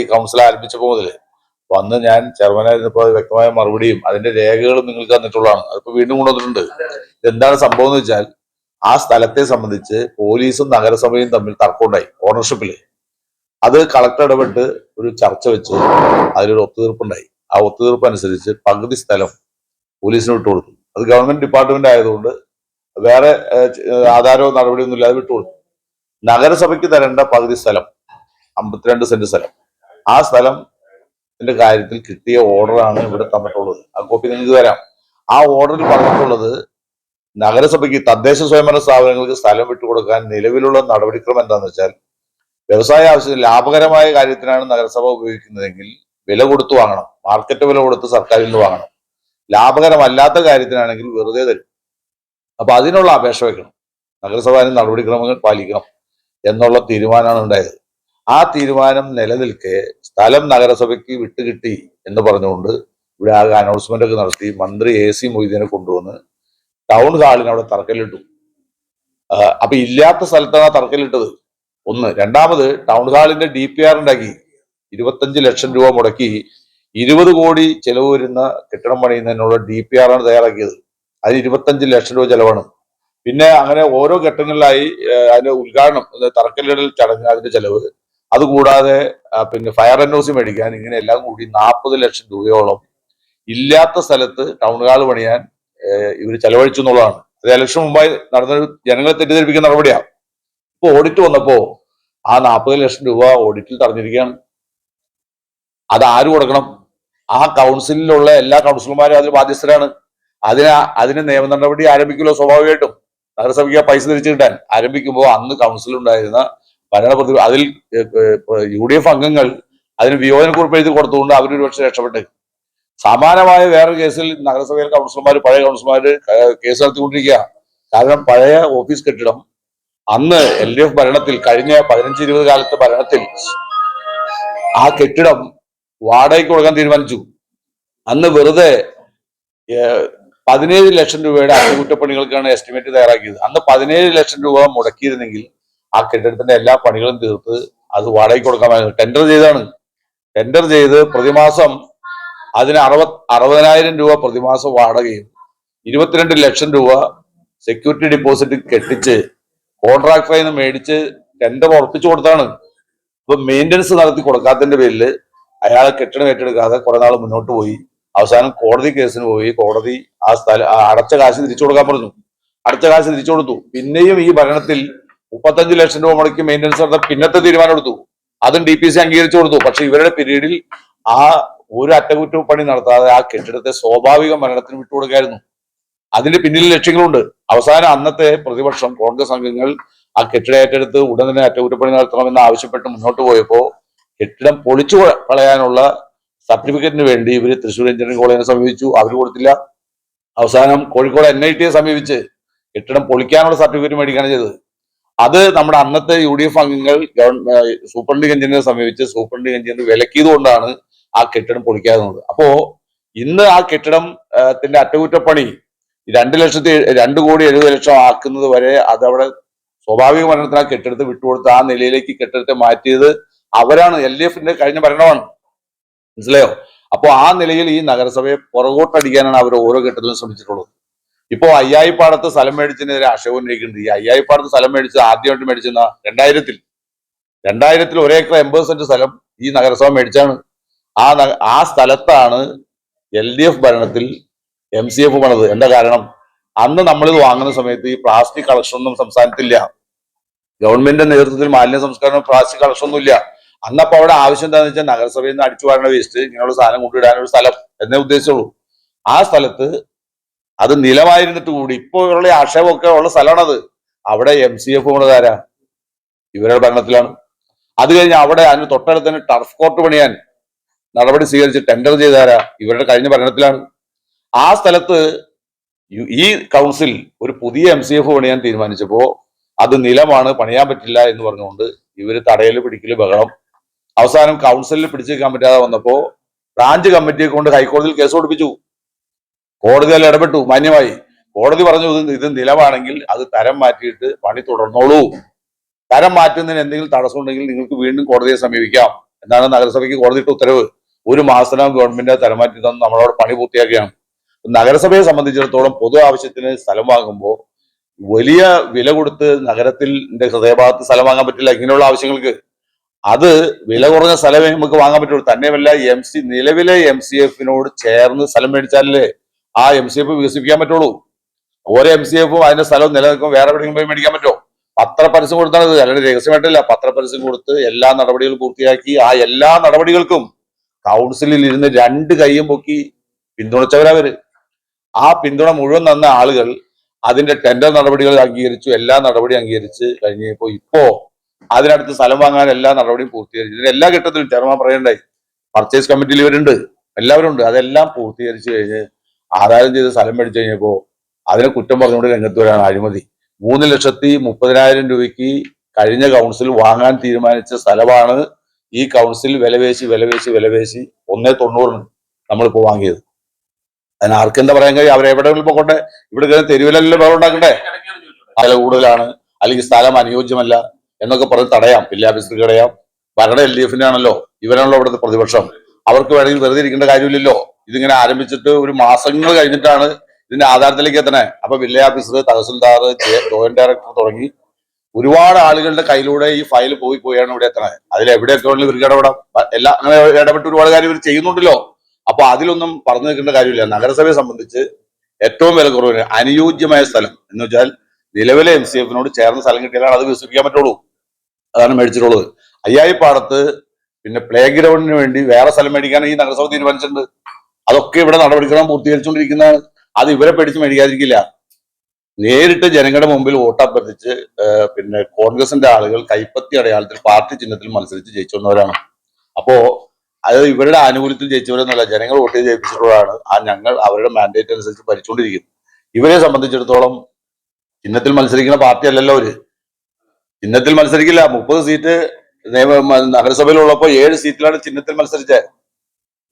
ഈ കൗൺസിൽ ആരംഭിച്ചപ്പോൾ മുതൽ വന്ന് ഞാൻ ചെയർമാനായിരുന്നപ്പോൾ അത് വ്യക്തമായ മറുപടിയും അതിന്റെ രേഖകളും നിങ്ങൾക്ക് തന്നിട്ടുള്ളതാണ്. അതിപ്പോ വീണ്ടും കൊണ്ടുവന്നിട്ടുണ്ട് എന്താണ് സംഭവം എന്ന് വെച്ചാൽ ആ സ്ഥലത്തെ സംബന്ധിച്ച് പോലീസും നഗരസഭയും തമ്മിൽ തർക്കമുണ്ടായി ഓണർഷിപ്പിൽ അത് കളക്ടർ ഇടപെട്ട് ഒരു ചർച്ച വെച്ച് അതിലൊരു ഒത്തുതീർപ്പുണ്ടായി. ആ ഒത്തുതീർപ്പ് അനുസരിച്ച് പകുതി സ്ഥലം പോലീസിന് വിട്ടുകൊടുത്തു അത് ഗവൺമെന്റ് ഡിപ്പാർട്ട്മെന്റ് ആയതുകൊണ്ട് വേറെ ആധാരവും ആധാരമോ നടപടിയൊന്നും ഇല്ലാതെ വിട്ടുകൊടുത്തു നഗരസഭയ്ക്ക് തരേണ്ട പകുതി സ്ഥലം അമ്പത്തിരണ്ട് സെന്റ് സ്ഥലം. ആ സ്ഥലത്തിന്റെ കാര്യത്തിൽ കിട്ടിയ ഓർഡറാണ് ഇവിടെ തന്നിട്ടുള്ളത്. ആ കോപ്പി നിങ്ങൾക്ക് തരാം. ആ ഓർഡറിൽ പറഞ്ഞിട്ടുള്ളത് നഗരസഭയ്ക്ക് തദ്ദേശ സ്വയംഭരണ സ്ഥാപനങ്ങൾക്ക് സ്ഥലം വിട്ടുകൊടുക്കാൻ നിലവിലുള്ള നടപടിക്രമം എന്താണെന്ന് വെച്ചാൽ വ്യവസായ ആവശ്യത്തിന് ലാഭകരമായ കാര്യത്തിനാണ് നഗരസഭ ഉപയോഗിക്കുന്നതെങ്കിൽ വില കൊടുത്തു വാങ്ങണം. മാർക്കറ്റ് വില കൊടുത്ത് സർക്കാരിൽ നിന്ന് വാങ്ങണം. ലാഭകരമല്ലാത്ത കാര്യത്തിനാണെങ്കിൽ വെറുതെ തരും. അപ്പൊ അതിനുള്ള അപേക്ഷ വെക്കണം നഗരസഭ നടപടിക്രമങ്ങൾ പാലിക്കണം എന്നുള്ള തീരുമാനമാണ് ഉണ്ടായത്. ആ തീരുമാനം നിലനിൽക്കെ സ്ഥലം നഗരസഭയ്ക്ക് വിട്ടുകിട്ടി എന്ന് പറഞ്ഞുകൊണ്ട് ഇവിടെ ആകെ അനൗൺസ്മെന്റ് ഒക്കെ നടത്തി മന്ത്രി എ സി മൊയ്തീനെ കൊണ്ടുവന്ന് ടൗൺ ഹാളിന് അവിടെ തറക്കല്ലിട്ടു. അപ്പൊ ഇല്ലാത്ത സ്ഥലത്താണ് തറക്കല്ലിട്ടത്. ഒന്ന്. രണ്ടാമത് ടൗൺ ഹാളിന്റെ ഡി പി ആർ ഉണ്ടാക്കി. ഇരുപത്തഞ്ച് ലക്ഷം രൂപ മുടക്കി. ഇരുപത് കോടി ചെലവ് വരുന്ന കെട്ടിടം പണിയുന്നതിനുള്ള ഡി പി ആർ ആണ് തയ്യാറാക്കിയത്. അതിന് ഇരുപത്തഞ്ച് ലക്ഷം രൂപ ചെലവാണ്. പിന്നെ അങ്ങനെ ഓരോ ഘട്ടങ്ങളിലായി അതിന്റെ ഉദ്ഘാടനം തറക്കല്ലിടൽ ചടങ്ങ് അതിന്റെ ചെലവ്. അതുകൂടാതെ പിന്നെ ഫയർ എൻ ഒ മേടിക്കാൻ ഇങ്ങനെ എല്ലാം കൂടി നാൽപ്പത് ലക്ഷം രൂപയോളം ഇല്ലാത്ത സ്ഥലത്ത് ടൗൺ ഹാൾ പണിയാൻ ഇവർ ചെലവഴിച്ചു എന്നുള്ളതാണ്. അത് ഇലക്ഷൻ മുമ്പായി നടന്നൊരു ജനങ്ങളെ തെറ്റിദ്ധരിപ്പിക്കുന്ന നടപടിയാണ് ഇപ്പൊ ഓഡിറ്റ് വന്നപ്പോ ആ നാൽപ്പത് ലക്ഷം രൂപ ഓഡിറ്റിൽ തടഞ്ഞിരിക്കുകയാണ്. അത് ആര് കൊടുക്കണം? ആ കൗൺസിലിലുള്ള എല്ലാ കൗൺസിലർമാരും അതിൽ ബാധ്യസ്ഥരാണ്. അതിന് അതിന് നിയമ നടപടി ആരംഭിക്കുമല്ലോ സ്വാഭാവികമായിട്ടും. നഗരസഭയ്ക്ക് പൈസ തിരിച്ചു കിട്ടാൻ. ആരംഭിക്കുമ്പോൾ അന്ന് കൗൺസിൽ ഉണ്ടായിരുന്ന ഭരണപ്രതി അതിൽ യു ഡി എഫ് അംഗങ്ങൾ അതിന് വിയോജനക്കുറിപ്പ് എഴുതി കൊടുത്തുകൊണ്ട് അവരൊരു പക്ഷേ രക്ഷപ്പെട്ട്. സമാനമായ വേറെ കേസിൽ നഗരസഭയിൽ കൗൺസിലർമാർ പഴയ കൗൺസിലർമാർ കേസ് നടത്തിക്കൊണ്ടിരിക്കുക. കാരണം പഴയ ഓഫീസ് കെട്ടിടം അന്ന് എൽ ഡി എഫ് ഭരണത്തിൽ കഴിഞ്ഞ പതിനഞ്ച് ഇരുപത് കാലത്തെ ഭരണത്തിൽ ആ കെട്ടിടം വാടകയ്ക്ക് കൊടുക്കാൻ തീരുമാനിച്ചു. അന്ന് വെറുതെ പതിനേഴ് ലക്ഷം രൂപയുടെ അറ്റകുറ്റപ്പണികൾക്കാണ് എസ്റ്റിമേറ്റ് തയ്യാറാക്കിയത്. അന്ന് പതിനേഴ് ലക്ഷം രൂപ മുടക്കിയിരുന്നെങ്കിൽ ആ കെട്ടിടത്തിന്റെ എല്ലാ പണികളും തീർത്ത് അത് വാടകയ്ക്ക് കൊടുക്കാമായിരുന്നു ടെൻഡർ ചെയ്താണ് ടെൻഡർ ചെയ്ത് പ്രതിമാസം അതിന് അറുപത് അറുപതിനായിരം രൂപ പ്രതിമാസം വാടകയും ഇരുപത്തിരണ്ട് ലക്ഷം രൂപ സെക്യൂരിറ്റി ഡിപ്പോസിറ്റ് കെട്ടിച്ച് കോൺട്രാക്ടറിൽ നിന്ന് മേടിച്ച് ടെൻഡർ ഉറപ്പിച്ചു കൊടുത്താണ് ഇപ്പൊ മെയിന്റനൻസ് നടത്തി കൊടുക്കാത്തതിന്റെ പേരിൽ അയാൾ കെട്ടിടം ഏറ്റെടുക്കാതെ കുറെ നാൾ മുന്നോട്ട് പോയി. അവസാനം കോടതി കേസിന് പോയി. കോടതി ആ സ്ഥലം അടച്ച കാശ് തിരിച്ചു കൊടുക്കാൻ പറഞ്ഞു. അടച്ച കാശ് തിരിച്ചു കൊടുത്തു. പിന്നെയും ഈ ഭരണത്തിൽ മുപ്പത്തഞ്ച് ലക്ഷം രൂപ മുടക്കി മെയിന്റനൻസ് നടത്താൻ പിന്നത്തെ തീരുമാനം എടുത്തു അതും ഡി പി സി അംഗീകരിച്ചു കൊടുത്തു. പക്ഷെ ഇവരുടെ പിരീഡിൽ ആ ഒരു അറ്റകുറ്റപ്പണി നടത്താതെ ആ കെട്ടിടത്തെ സ്വാഭാവിക മരണത്തിന് വിട്ടുകൊടുക്കായിരുന്നു. അതിന്റെ പിന്നിൽ ലക്ഷ്യങ്ങളുണ്ട്. അവസാനം അന്നത്തെ പ്രതിപക്ഷം കോൺഗ്രസ് അംഗങ്ങൾ ആ കെട്ടിടം ഏറ്റെടുത്ത് ഉടൻ തന്നെ അറ്റകുറ്റപ്പണി നടത്തണമെന്ന് ആവശ്യപ്പെട്ട് മുന്നോട്ട് പോയപ്പോൾ കെട്ടിടം പൊളിച്ചു കളയാനുള്ള സർട്ടിഫിക്കറ്റിന് വേണ്ടി ഇവർ തൃശ്ശൂർ എഞ്ചിനീയറിംഗ് കോളേജിനെ സമീപിച്ചു. അവർ കൊടുത്തില്ല. അവസാനം കോഴിക്കോട് എൻ ഐ ടിയെ സമീപിച്ച് കെട്ടിടം പൊളിക്കാനുള്ള സർട്ടിഫിക്കറ്റ് മേടിക്കുകയാണ് ചെയ്തത്. അത് നമ്മുടെ അന്നത്തെ യു ഡി എഫ് അംഗങ്ങൾ സൂപ്രണ്ടിങ് എഞ്ചിനീയറെ സമീപിച്ച് സൂപ്രണ്ടിങ് എഞ്ചിനീയർ വിലക്കിയത് കൊണ്ടാണ് ആ കെട്ടിടം പൊളിക്കാവുന്നത് അപ്പോ ഇന്ന് ആ കെട്ടിടം ത്തിന്റെ അറ്റകുറ്റപ്പണി രണ്ട് ലക്ഷത്തി രണ്ട് കോടി എഴുപത് ലക്ഷം ആക്കുന്നത് വരെ അത് അവിടെ സ്വാഭാവിക മരണത്തിന് ആ കെട്ടിടത്തെ വിട്ടുകൊടുത്ത് ആ നിലയിലേക്ക് കെട്ടിടത്തെ മാറ്റിയത് അവരാണ്. എൽ ഡി എഫിന്റെ കഴിഞ്ഞ ഭരണമാണ്. മനസ്സിലായോ? അപ്പോ ആ നിലയിൽ ഈ നഗരസഭയെ പുറകോട്ടടിക്കാനാണ് അവർ ഓരോ ഘട്ടത്തിലും ശ്രമിച്ചിട്ടുള്ളത്. ഇപ്പോ അയ്യായിപ്പാടത്ത് സ്ഥലം മേടിച്ചതിനെതിരെ ആക്ഷേപം ഉന്നയിക്കുന്നുണ്ട്. ഈ അയ്യായിപ്പാടത്ത് സ്ഥലം മേടിച്ചത് ആദ്യമായിട്ട് മേടിച്ചെന്ന? രണ്ടായിരത്തിൽ. രണ്ടായിരത്തിൽ ഒരേക്കർ എൺപത് സെന്റ് സ്ഥലം ഈ നഗരസഭ മേടിച്ചാണ്. ആ ആ സ്ഥലത്താണ് എൽ ഡി എഫ് ഭരണത്തിൽ എം സി എഫ് പണത്. എന്താ കാരണം? അന്ന് നമ്മളിത് വാങ്ങുന്ന സമയത്ത് ഈ പ്ലാസ്റ്റിക് കളക്ഷൻ ഒന്നും സംസ്ഥാനത്തില്ല. ഗവൺമെന്റിന്റെ നേതൃത്വത്തിൽ മാലിന്യ സംസ്കരണം പ്ലാസ്റ്റിക് കളക്ഷൻ ഒന്നും ഇല്ല അന്നപ്പോ അവിടെ ആവശ്യം എന്താണെന്ന് വെച്ചാൽ നഗരസഭയിൽ നിന്ന് അടിച്ചു വാരണ വേസ്റ്റ് ഇങ്ങനെയുള്ള സാധനം കൊണ്ടിടാനൊരു സ്ഥലം എന്നേ ഉദ്ദേശിച്ചുള്ളൂ. ആ സ്ഥലത്ത് അത് നിലമായിരുന്നിട്ട് കൂടി. ഇപ്പോൾ ഇവരുടെ ആക്ഷേപമൊക്കെ ഉള്ള സ്ഥലമാണത്. അവിടെ എം സി എഫ് ഉള്ളതാരാ? ഇവരുടെ ഭരണത്തിലാണ് അത് കഴിഞ്ഞ് അവിടെ അതിന് തൊട്ടടുത്ത് തന്നെ ടർഫ് കോർട്ട് പണിയാൻ നടപടി സ്വീകരിച്ച് ടെൻഡർ ചെയ്താരാ? ഇവരുടെ കഴിഞ്ഞ ഭരണത്തിലാണ് ആ സ്ഥലത്ത് ഈ കൗൺസിൽ ഒരു പുതിയ എം സി എഫ് പണിയാൻ തീരുമാനിച്ചപ്പോ അത് നിലമാണ് പണിയാൻ പറ്റില്ല എന്ന് പറഞ്ഞുകൊണ്ട് ഇവർ തടയൽ പിടിക്കൽ ബഹളം. അവസാനം കൗൺസിലിൽ പിടിച്ചേക്കാൻ പറ്റാതെ വന്നപ്പോ ബ്രാഞ്ച് കമ്മിറ്റിയെ കൊണ്ട് ഹൈക്കോടതിയിൽ കേസ് കൊടുപ്പിച്ചു. കോടതി അതിൽ ഇടപെട്ടു മാന്യമായി. കോടതി പറഞ്ഞു ഇത് ഇത് നിലവാണെങ്കിൽ അത് തരം മാറ്റിയിട്ട് പണി തുടർന്നോളൂ. തരം മാറ്റുന്നതിന് എന്തെങ്കിലും തടസ്സമുണ്ടെങ്കിൽ നിങ്ങൾക്ക് വീണ്ടും കോടതിയെ സമീപിക്കാം എന്നാണ് നഗരസഭയ്ക്ക് കോടതിയിട്ട് ഉത്തരവ്. ഒരു മാസത്തിനകം ഗവൺമെന്റ് തരമാറ്റി തന്ന് നമ്മളോട് പണി പൂർത്തിയാക്കുകയാണ്. നഗരസഭയെ സംബന്ധിച്ചിടത്തോളം പൊതു ആവശ്യത്തിന് സ്ഥലം വാങ്ങുമ്പോൾ വലിയ വില കൊടുത്ത് നഗരത്തിൽ ഹൃദയഭാഗത്ത് സ്ഥലം വാങ്ങാൻ പറ്റില്ല ഇങ്ങനെയുള്ള ആവശ്യങ്ങൾക്ക്. അത് വില കുറഞ്ഞ സ്ഥലമേ നമുക്ക് വാങ്ങാൻ പറ്റുള്ളൂ. തന്നെയുമല്ല എം സി നിലവിലെ എം സി എഫിനോട് ചേർന്ന് സ്ഥലം മേടിച്ചാലേ ആ എം സി എഫ് വികസിപ്പിക്കാൻ പറ്റുള്ളൂ. ഓരോ എം സി എഫും അതിന്റെ സ്ഥലവും നിലനിൽക്കും. വേറെ എവിടെയെങ്കിലും പോയി മേടിക്കാൻ പറ്റുമോ? പത്ര പരസ്യം അല്ലെങ്കിൽ രഹസ്യമായിട്ടില്ല പത്ര പരസ്യം കൊടുത്ത് എല്ലാ നടപടികളും പൂർത്തിയാക്കി ആ എല്ലാ നടപടികൾക്കും കൗൺസിലിൽ ഇരുന്ന് രണ്ട് കൈയും പൊക്കി പിന്തുണച്ചവരവര് ആ പിന്തുണ മുഴുവൻ തന്ന ആളുകൾ അതിന്റെ ടെൻഡർ നടപടികൾ അംഗീകരിച്ചു. എല്ലാ നടപടിയും അംഗീകരിച്ച് കഴിഞ്ഞപ്പോ ഇപ്പോ അതിനടുത്ത് സ്ഥലം വാങ്ങാൻ എല്ലാ നടപടിയും പൂർത്തീകരിച്ചു. ഇതിന്റെ എല്ലാ ഘട്ടത്തിലും ചെയർമാൻ പറയണ്ടായി. പർച്ചേസ് കമ്മിറ്റിയിൽ ഇവരുണ്ട്. എല്ലാവരും ഉണ്ട്. അതെല്ലാം പൂർത്തീകരിച്ചു കഴിഞ്ഞ് ആദായം ചെയ്ത് സ്ഥലം മേടിച്ചു കഴിഞ്ഞപ്പോ അതിനെ കുറ്റം പറഞ്ഞുകൊണ്ട് രംഗത്ത് വരാനാണ് അഴിമതി. മൂന്ന് ലക്ഷത്തി മുപ്പതിനായിരം രൂപയ്ക്ക് കഴിഞ്ഞ കൗൺസിൽ വാങ്ങാൻ തീരുമാനിച്ച സ്ഥലമാണ് ഈ കൗൺസിൽ വിലവേശി വിലവേശി വിലവേശി ഒന്നേ തൊണ്ണൂറിന് നമ്മളിപ്പോ വാങ്ങിയത്. അതിന് ആർക്കെന്താ പറയാൻ കഴിയും? അവരെവിടെ പോകട്ടെ ഇവിടെ കയറി തെരുവിലല്ലേ വേറെ ഉണ്ടാക്കട്ടെ വില കൂടുതലാണ്. അല്ലെങ്കിൽ സ്ഥലം അനുയോജ്യമല്ല എന്നൊക്കെ പറഞ്ഞ് തടയാം. ഓഫീസർക്ക് തടയാം. ഭരണ എൽ ഡി എഫിനാണല്ലോ ഇവരാണല്ലോ അവിടുത്തെ പ്രതിപക്ഷം. അവർക്ക് വേണമെങ്കിൽ വെറുതെ ഇരിക്കേണ്ട കാര്യമില്ലല്ലോ. ഇതിങ്ങനെ ആരംഭിച്ചിട്ട് ഒരു മാസങ്ങൾ കഴിഞ്ഞിട്ടാണ് ഇതിന്റെ ആധാരത്തിലേക്ക് എത്തണേ. അപ്പൊ village officer tahsildar joint director തുടങ്ങി ഒരുപാട് ആളുകളുടെ കയ്യിലൂടെ ഈ ഫയൽ പോയി പോയാണ് ഇവിടെ എത്തണേ. അതിൽ എവിടെയൊക്കെ വേണമെങ്കിലും ഇവർക്ക് ഇടപെടാം. എല്ലാ അങ്ങനെ ഇടപെട്ട് ഒരുപാട് കാര്യം ഇവർ ചെയ്യുന്നുണ്ടല്ലോ. അപ്പൊ അതിലൊന്നും പറഞ്ഞു നിൽക്കേണ്ട കാര്യമില്ല. നഗരസഭയെ സംബന്ധിച്ച് ഏറ്റവും വില കുറവിന് അനുയോജ്യമായ സ്ഥലം എന്ന് വെച്ചാൽ നിലവിലെ എം സി എഫിനോട് ചേർന്ന സ്ഥലം കിട്ടിയാലാണ് അത് വികസിപ്പിക്കാൻ പറ്റുള്ളൂ. അതാണ് മേടിച്ചിട്ടുള്ളത്. അയ്യായിപ്പാടത്ത് പിന്നെ പ്ലേ ഗ്രൗണ്ടിന് വേണ്ടി വേറെ സ്ഥലം മേടിക്കാൻ ഈ നഗരസഭ തീരുമാനിച്ചിട്ടുണ്ട്. അതൊക്കെ ഇവിടെ നടപടിക്രമം പൂർത്തീകരിച്ചുകൊണ്ടിരിക്കുന്നതാണ്. അത് ഇവരെ പേടിച്ച് മേടിക്കാതിരിക്കില്ല. നേരിട്ട് ജനങ്ങളുടെ മുമ്പിൽ വോട്ട് അഭ്യർത്ഥിച്ച് പിന്നെ കോൺഗ്രസിന്റെ ആളുകൾ കൈപ്പത്തി അടയാളത്തിൽ പാർട്ടി ചിഹ്നത്തിൽ മത്സരിച്ച് ജയിച്ചു വന്നവരാണ് അപ്പോ അത് ഇവരുടെ ആനുകൂല്യത്തിൽ ജയിച്ചവരെന്നല്ല ജനങ്ങൾ വോട്ട് ചെയ്ത് ജയിപ്പിച്ചിട്ടുള്ളതാണ് ആ ഞങ്ങൾ അവരുടെ മാൻഡേറ്റ് അനുസരിച്ച് ഭരിച്ചുകൊണ്ടിരിക്കുന്നു ഇവരെ സംബന്ധിച്ചിടത്തോളം ചിഹ്നത്തിൽ മത്സരിക്കുന്ന പാർട്ടി അല്ലല്ലോ അവർ. ചിഹ്നത്തിൽ മത്സരിക്കില്ല. മുപ്പത് സീറ്റ് നിയമ നഗരസഭയിലുള്ളപ്പോൾ നഗരസഭയിലുള്ളപ്പോ ഏഴ് സീറ്റിലാണ് ചിഹ്നത്തിൽ മത്സരിച്ചത്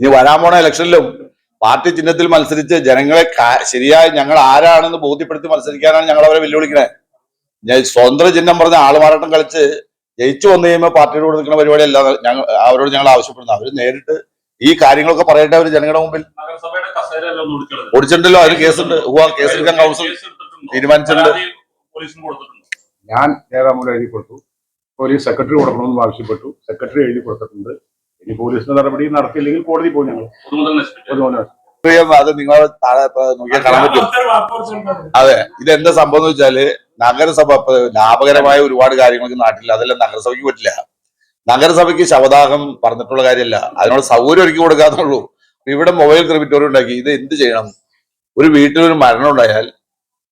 ഇനി വരാൻ പോണ ഇലക്ഷനിലും പാർട്ടി ചിഹ്നത്തിൽ മത്സരിച്ച് ജനങ്ങളെ ശരിയായ ഞങ്ങൾ ആരാണെന്ന് ബോധ്യപ്പെടുത്തി മത്സരിക്കാനാണ് ഞങ്ങൾ അവരെ വെല്ലുവിളിക്കണേ. ഞാൻ സ്വതന്ത്ര ചിഹ്നം പറഞ്ഞ ആളുമാറാട്ടം കളിച്ച് ജയിച്ചു വന്നു കഴിയുമ്പോൾ പാർട്ടിയുടെ കൂടെ നിൽക്കുന്ന പരിപാടി അല്ല ഞങ്ങൾ അവരോട് ഞങ്ങൾ ആവശ്യപ്പെടുന്നത്. അവർ നേരിട്ട് ഈ കാര്യങ്ങളൊക്കെ പറയട്ടെ അവർ ജനങ്ങളുടെ മുമ്പിൽ. ഓടിച്ചിട്ടുണ്ടല്ലോ അതിന് കേസുണ്ട്. കേസെടുക്കാൻ കൗൺസിൽ? തീരുമാനിച്ചിട്ടുണ്ട്. ഞാൻ നേതാമൂലം എഴുതി കൊടുത്തു. പോലീസ് സെക്രട്ടറി കൊടുക്കണമെന്ന് ആവശ്യപ്പെട്ടു. സെക്രട്ടറി എഴുതി കൊടുത്തിട്ടുണ്ട്. ഇനി പോലീസിന്റെ നടപടി നടത്തിയില്ലെങ്കിൽ കോടതി പോകും ഞങ്ങൾ. അത് നിങ്ങൾ നോക്കിയാൽ കാണാൻ പറ്റും. അതെ ഇതെന്താ സംഭവം എന്ന് വെച്ചാൽ നഗരസഭ ഇപ്പൊ ലാഭകരമായ ഒരുപാട് കാര്യങ്ങൾക്ക് നാട്ടിൽ അതെല്ലാം നഗരസഭയ്ക്ക് പറ്റില്ല. നഗരസഭയ്ക്ക് ശവദാഹം പറഞ്ഞിട്ടുള്ള കാര്യമല്ല. അതിനോട് സൗകര്യം ഒരുക്കി കൊടുക്കാന്നുള്ളൂ ഇവിടെ മൊബൈൽ ക്രിമിറ്റോറിയം ഉണ്ടാക്കി. ഇത് എന്ത് ചെയ്യണം? ഒരു വീട്ടിൽ ഒരു മരണം ഉണ്ടായാൽ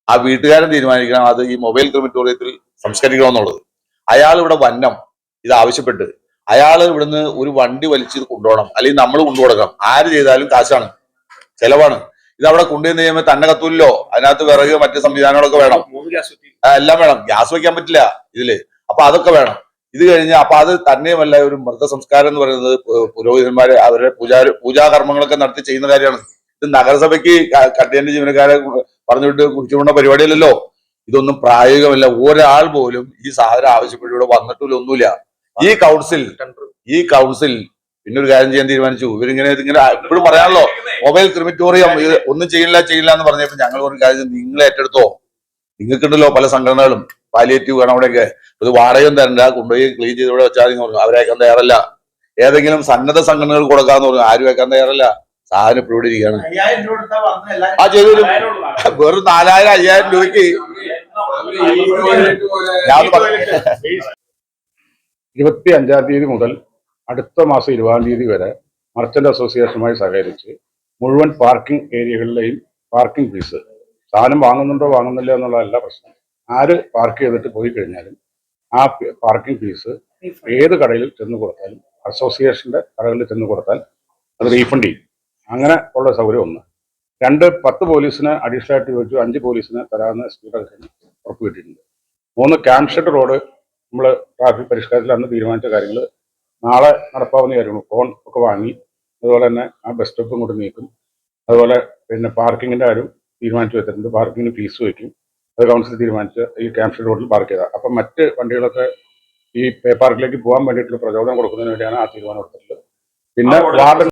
ആ വീട്ടുകാരൻ തീരുമാനിക്കണം. അത് ഈ മൊബൈൽ ക്രിമിറ്റോറിയത്തിൽ സംസ്കരിക്കണമെന്നുള്ളത്. അയാൾ ഇവിടെ വന്നം ഇത് ആവശ്യപ്പെട്ട് അയാൾ ഇവിടുന്ന് ഒരു വണ്ടി വലിച്ച് ഇത് കൊണ്ടുപോകണം. അല്ലെങ്കിൽ നമ്മൾ കൊണ്ടുകൊടുക്കണം ആര് ചെയ്താലും കാശാണ്. ചെലവാണ്. ഇത് അവിടെ കൊണ്ടുവന്ന് കഴിയുമ്പോൾ തന്നെ കത്തൂല്ലോ അതിനകത്ത് വിറക് മറ്റു സംവിധാനങ്ങളൊക്കെ വേണം. എല്ലാം വേണം. ഗ്യാസ് വെക്കാൻ പറ്റില്ല ഇതിൽ. അപ്പൊ അതൊക്കെ വേണം. ഇത് കഴിഞ്ഞ് അപ്പൊ അത് തന്നെയുമല്ല ഒരു മൃതസംസ്കാരം എന്ന് പറയുന്നത് പുരോഹിതന്മാരെ അവരുടെ പൂജാ പൂജാകർമ്മങ്ങളൊക്കെ നടത്തി ചെയ്യുന്ന കാര്യമാണ്. ഇത് നഗരസഭയ്ക്ക് കട്ടിയന്റെ ജീവനക്കാരെ പറഞ്ഞിട്ട് കുറിച്ചുകൊണ്ട പരിപാടിയല്ലല്ലോ. ഇതൊന്നും പ്രായോഗികമല്ല. ഒരാൾ പോലും ഈ സാധനം ആവശ്യപ്പെട്ട് ഇവിടെ വന്നിട്ടില്ല ഒന്നുമില്ല. ഈ കൗൺസിൽ ഈ കൗൺസിൽ പിന്നെ ഒരു കാര്യം ചെയ്യാൻ തീരുമാനിച്ചു. ഇവരിങ്ങനെ ഇതിങ്ങനെ എപ്പോഴും പറയാണല്ലോ മൊബൈൽ ക്രിമിറ്റോറിയം ഇത് ഒന്നും ചെയ്യില്ല ചെയ്യില്ല എന്ന് പറഞ്ഞപ്പോൾ ഞങ്ങൾ ഒരു കാര്യം നിങ്ങൾ ഏറ്റെടുത്തോ. നിങ്ങൾക്കുണ്ടല്ലോ പല സംഘടനകളും. പാലിയേറ്റീവ് വേണം അവിടെയൊക്കെ. ഇത് വാടകയും തരണ്ട. കൊണ്ടുപോയി ക്ലീൻ ചെയ്ത് ഇവിടെ വെച്ചാൽ നിങ്ങൾ പറഞ്ഞു. അവരേക്കാൻ തയ്യാറല്ല. ഏതെങ്കിലും സന്നദ്ധ സംഘടനകൾ കൊടുക്കാന്ന് പറഞ്ഞു. ആരും വെക്കാൻ തയ്യാറല്ല. സാധനം ഇപ്പോൾ ഇവിടെ ഇരിക്കുകയാണ്. ആ ചെയ്തു വെറും നാലായിരം അയ്യായിരം രൂപയ്ക്ക് ഇരുപത്തി അഞ്ചാം തീയതി മുതൽ അടുത്ത മാസം ഇരുപതാം തീയതി വരെ മർച്ചന്റ് അസോസിയേഷനുമായി സഹകരിച്ച് മുഴുവൻ പാർക്കിംഗ് ഏരിയകളിലെയും പാർക്കിംഗ് ഫീസ് സാധനം വാങ്ങുന്നുണ്ടോ വാങ്ങുന്നില്ല എന്നുള്ളതല്ല പ്രശ്നം. ആര് പാർക്ക് ചെയ്തിട്ട് പോയി കഴിഞ്ഞാലും ആ പാർക്കിംഗ് ഫീസ് ഏത് കടയിൽ ചെന്ന് കൊടുത്താലും അസോസിയേഷന്റെ കടകളിൽ ചെന്ന് കൊടുത്താൽ അത് റീഫണ്ട് ചെയ്യും. അങ്ങനെ ഉള്ള സൗകര്യം ഒന്ന്. രണ്ട് പത്ത് പോലീസിന് അഡീഷണൽ ആയിട്ട് ചോദിച്ചു അഞ്ച് പോലീസിന് തരാമെന്ന് സ്പീക്കർ ഉറപ്പ് കിട്ടിയിട്ടുണ്ട്. മൂന്ന് ക്യാമ്പ് ഷെഡ് റോഡ് നമ്മൾ ട്രാഫിക് പരിഷ്കാരത്തിൽ അന്ന് തീരുമാനിച്ച കാര്യങ്ങൾ നാളെ നടപ്പാവുന്ന കാര്യങ്ങൾ ഫോൺ ഒക്കെ വാങ്ങി അതുപോലെ തന്നെ ആ ബസ് സ്റ്റോപ്പും കൊണ്ട് നീക്കും. അതുപോലെ പിന്നെ പാർക്കിങ്ങിന്റെ കാര്യം തീരുമാനിച്ചു വെച്ചിട്ടുണ്ട്. പാർക്കിങ്ങിന് ഫീസ് വയ്ക്കും. അത് കൗൺസിൽ തീരുമാനിച്ച് ഈ ക്യാമ്പ് ഷെഡ് റോഡിൽ പാർക്ക് ചെയ്താൽ അപ്പം മറ്റ് വണ്ടികളൊക്കെ ഈ പേ പാർക്കിലേക്ക് പോകാൻ വേണ്ടിയിട്ടുള്ള പ്രചോദനം കൊടുക്കുന്നതിന് വേണ്ടിയാണ് ആ തീരുമാനം എടുത്തിട്ടുള്ളത്. പിന്നെ ആ റോഡിൽ വാർഡ്